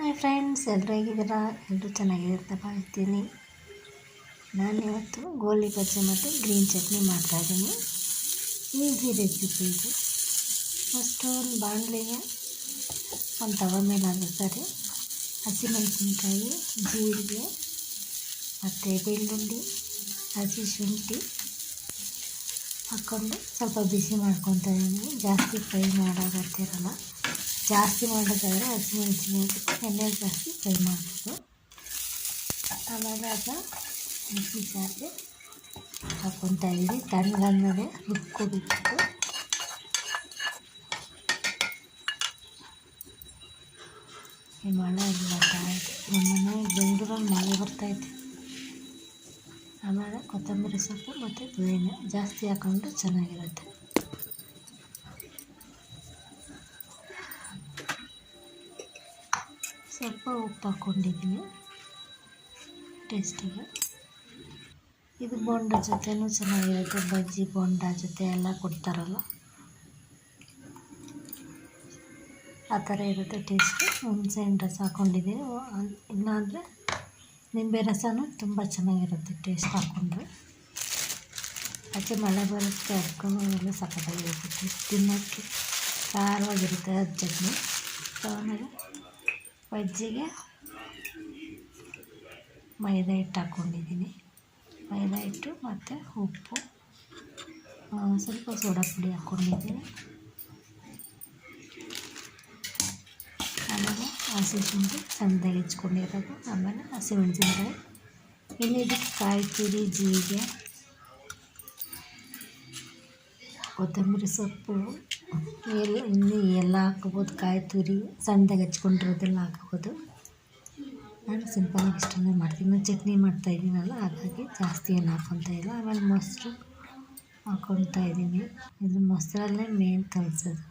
Hi friends ಎಲ್ಲರೂ ಹೇಗಿದ್ದೀರಾ? ಎಲ್ಲರೂ ಚೆನ್ನಾಗಿರುತ್ತೆ ಭಾವಿಸ್ತೀನಿ. ನಾನು ಇವತ್ತು ಗೋಲಿ ಬಜ್ಜಿ ಮತ್ತು ಗ್ರೀನ್ ಚಟ್ನಿ ಮಾಡ್ತಾಯಿದ್ದೀನಿ ಈಸಿ ರೆಸಿಪಿ ಇದು. ಫಸ್ಟು ಒಂದು ಬಾಣಲೆಗೆ ಒಂದು ತವ ಮೇಲೆ ಹಾಕಿರ್ತಾರೆ. ಹಸಿಮೆಣಸಿನ್ಕಾಯಿ, ಜೀರಿಗೆ, ಮತ್ತು ಬೆಳ್ಳುಳ್ಳಿ, ಹಸಿ ಶುಂಠಿ ಹಾಕ್ಕೊಂಡು ಸ್ವಲ್ಪ ಬಿಸಿ ಮಾಡ್ಕೊತಾ ಇದ್ದೀನಿ. ಜಾಸ್ತಿ ಫ್ರೈ ಮಾಡೋಗತ್ತಿರಲ್ಲ ಜಾಸ್ತಿ ಮಾಡೋದಾದರೆ ಹಸಿಮೆಣಸಿನ ಎಣ್ಣೆ ಜಾಸ್ತಿ ಫ್ರೈ ಮಾಡಬೇಕು ಆಮೇಲೆ ಮಿಕ್ಸಿ ಜಾರ್ಗೆ ಹಾಕ್ಕೊತಾ ಇದ್ದೀವಿ ತಣ್ಣಗನ್ನದೆ ರುಬ್ಕೋಬೇಕು ಮಳೆ ಇಲ್ಲ ನಮ್ಮ ಮನೆ ಬೆಂಗಳೂರಲ್ಲಿ ಮಳೆ ಬರ್ತೈತೆ ಆಮೇಲೆ ಕೊತ್ತಂಬರಿ ಸೊಪ್ಪು ಮತ್ತು ಪುದೀನ ಜಾಸ್ತಿ ಹಾಕ್ಕೊಂಡು ಚೆನ್ನಾಗಿರುತ್ತೆ. ಸ್ವಲ್ಪ ಉಪ್ಪು ಹಾಕ್ಕೊಂಡಿದ್ದೀನಿ ಟೇಸ್ಟಿಗೆ ಇದು ಬೋಂಡ ಜೊತೆನೂ ಚೆನ್ನಾಗಿರುತ್ತೆ. ಬಜ್ಜಿ, ಬೋಂಡ ಜೊತೆ ಎಲ್ಲ ಕೊಡ್ತಾರಲ್ಲ. ಆ ಥರ ಇರುತ್ತೆ ಟೇಸ್ಟ್ ಹುಣಸೆ ಹಣ್ಣು ರಸ ಹಾಕ್ಕೊಂಡಿದ್ದೀನಿ ಇಲ್ಲಾಂದರೆ ನಿಂಬೆ ರಸನೂ ತುಂಬ ಚೆನ್ನಾಗಿರುತ್ತೆ ಟೇಸ್ಟ್ ಹಾಕ್ಕೊಂಡ್ರೆ. ಅದಕ್ಕೆ ಮಳೆ ಬರುತ್ತೆ, ಅದಕ್ಕೂ ಎಲ್ಲ ಸಖತ್ತಾಗಿರುತ್ತೆ. ತಿನ್ನೋಕ್ಕೆ ಖಾರವಾಗಿರುತ್ತೆ ಅದು ಚಟ್ನಿ. ಆಮೇಲೆ ಬಜ್ಜಿಗೆ ಮೈದಾ ಹಿಟ್ಟು ಹಾಕ್ಕೊಂಡಿದ್ದೀನಿ. ಮೈದಾ ಹಿಟ್ಟು ಮತ್ತು ಉಪ್ಪು ಸ್ವಲ್ಪ ಸೋಡಾ ಪುಡಿ ಹಾಕ್ಕೊಂಡಿದ್ದೀನಿ. ಆಮೇಲೆ ಹಸಿ ಶುಂಠಿ ಸಣ್ಣದಾಗಿ ಹೆಚ್ಕೊಂಡಿರೋದು, ಆಮೇಲೆ ಹಸಿಮೆಣಸಿನ್ಕಾಯಿ ಇನ್ನು ಇದಕ್ಕೆ ಕಾಯಿ ತುರಿ, ಜೀರಿಗೆ ಕೊತ್ತಂಬರಿ ಸೊಪ್ಪು ಎಲ್ಲ ಇನ್ನೂ ಎಲ್ಲ ಹಾಕ್ಕೋಬೋದು ಕಾಯಿ ತುರಿ, ಸಣ್ಣದಾಗಿ ಹಚ್ಕೊಂಡಿರೋದೆಲ್ಲ ಹಾಕ್ಬೋದು. ನಾನು ಸಿಂಪಲಾಗಿ ಇಷ್ಟನೇ ಮಾಡ್ತೀನಿ. ನಾನು ಚಟ್ನಿ ಮಾಡ್ತಾ ಮಾಡ್ತಾಯಿದ್ದೀನಲ್ಲ ಹಾಗಾಗಿ ಜಾಸ್ತಿ ಏನು ಹಾಕ್ಕೊತಾ ಇಲ್ಲ. ಆಮೇಲೆ ಮೊಸರು ಹಾಕ್ಕೊತಾ ಇದ್ದೀನಿ. ಇದು ಮೊಸರಲ್ಲೇ ಮೇನ್ ಕಲಿಸೋದು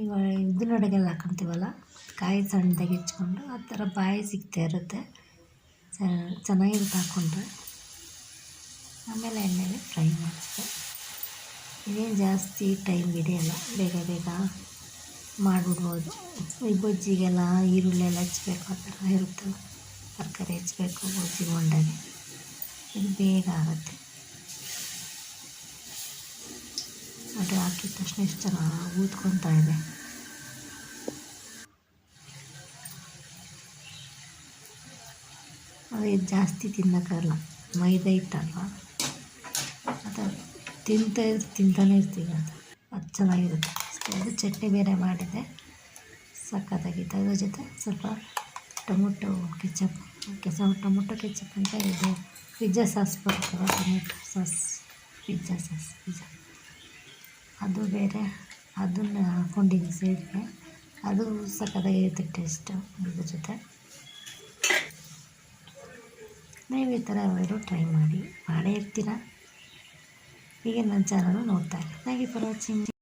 ಈಗ ಇದನ್ನೊಳಗೆಲ್ಲ ಹಾಕೊತೀವಲ್ಲ ಕಾಯಿ ಸಣ್ಣದಾಗಿ ಹೆಚ್ಕೊಂಡು ಆ ಥರ ಬಾಯಿ ಸಿಗ್ತಾ ಇರುತ್ತೆ. ಚೆನ್ನಾಗಿರುತ್ತೆ ಹಾಕ್ಕೊಂಡ್ರೆ. ಆಮೇಲೆ ಎಣ್ಣೆಲಿ ಫ್ರೈ ಮಾಡಿಸ್ದೆ ಇದೇನು ಜಾಸ್ತಿ ಟೈಮ್ ಹಿಡಿಯಲ್ಲ, ಬೇಗ ಬೇಗ ಮಾಡಿಬಿಡ್ಬೋದು. ಈ ಬಜ್ಜಿಗೆಲ್ಲ ಈರುಳ್ಳಿ ಎಲ್ಲ ಹಚ್ಬೇಕು, ಆ ಥರ ಇರುತ್ತೆ ತರಕಾರಿ ಹೆಚ್ಚಬೇಕು ಬಜ್ಜಿ ಬೋಂಡಾಗೆ ಇದು ಬೇಗ ಆಗುತ್ತೆ. ಅದು ಹಾಕಿದ ತಕ್ಷಣ ಎಷ್ಟು ಚೆನ್ನಾಗಿ ಊದ್ಕೊತಾ ಇದೆ. ಅದೇ ಜಾಸ್ತಿ ತಿನ್ನೋಕ್ಕಾಗಲ್ಲ, ಮೈದಾ ಹಿಟ್ಟಲ್ವ? ಅದು ತಿಂತಾ ತಿಂತಾನೆ ಇರ್ತೀವಿ ಅದು ಅದು ಚೆನ್ನಾಗಿರುತ್ತೆ. ಅದು ಚಟ್ನಿ ಬೇರೆ ಮಾಡಿದ್ದೆ. ಸಖತ್ತಾಗಿತ್ತು ಅದ್ರ ಜೊತೆ ಸ್ವಲ್ಪ ಟೊಮೊಟೊ ಕೆಚಪ್. ಕೆಸ ಟೊಮೊಟೊ ಕೆಚಪ್ ಅಂತ ಇದು ಪಿಜ್ಜಾ ಸಾಸ್ ಬರ್ತಾರೆ tomato sauce, pizza sauce, pizza. ಅದು ಬೇರೆ, ಅದನ್ನು ಹಾಕ್ಕೊಂಡಿದ್ದೆ ಸೈಡ್ಗೆ ಅದು ಸಖತ್ತಾಗಿರುತ್ತೆ ಟೇಸ್ಟು ಅದ್ರ ಜೊತೆ. ನೀವು ಈ ಥರ ಟ್ರೈ ಮಾಡಿ. ಮಾಡೇ ಇರ್ತೀರ? ಹೀಗೆ ನನ್ನ ಚಾನಲ್ ನೋಡ್ತಾ ಇರಿ. Thank you for watching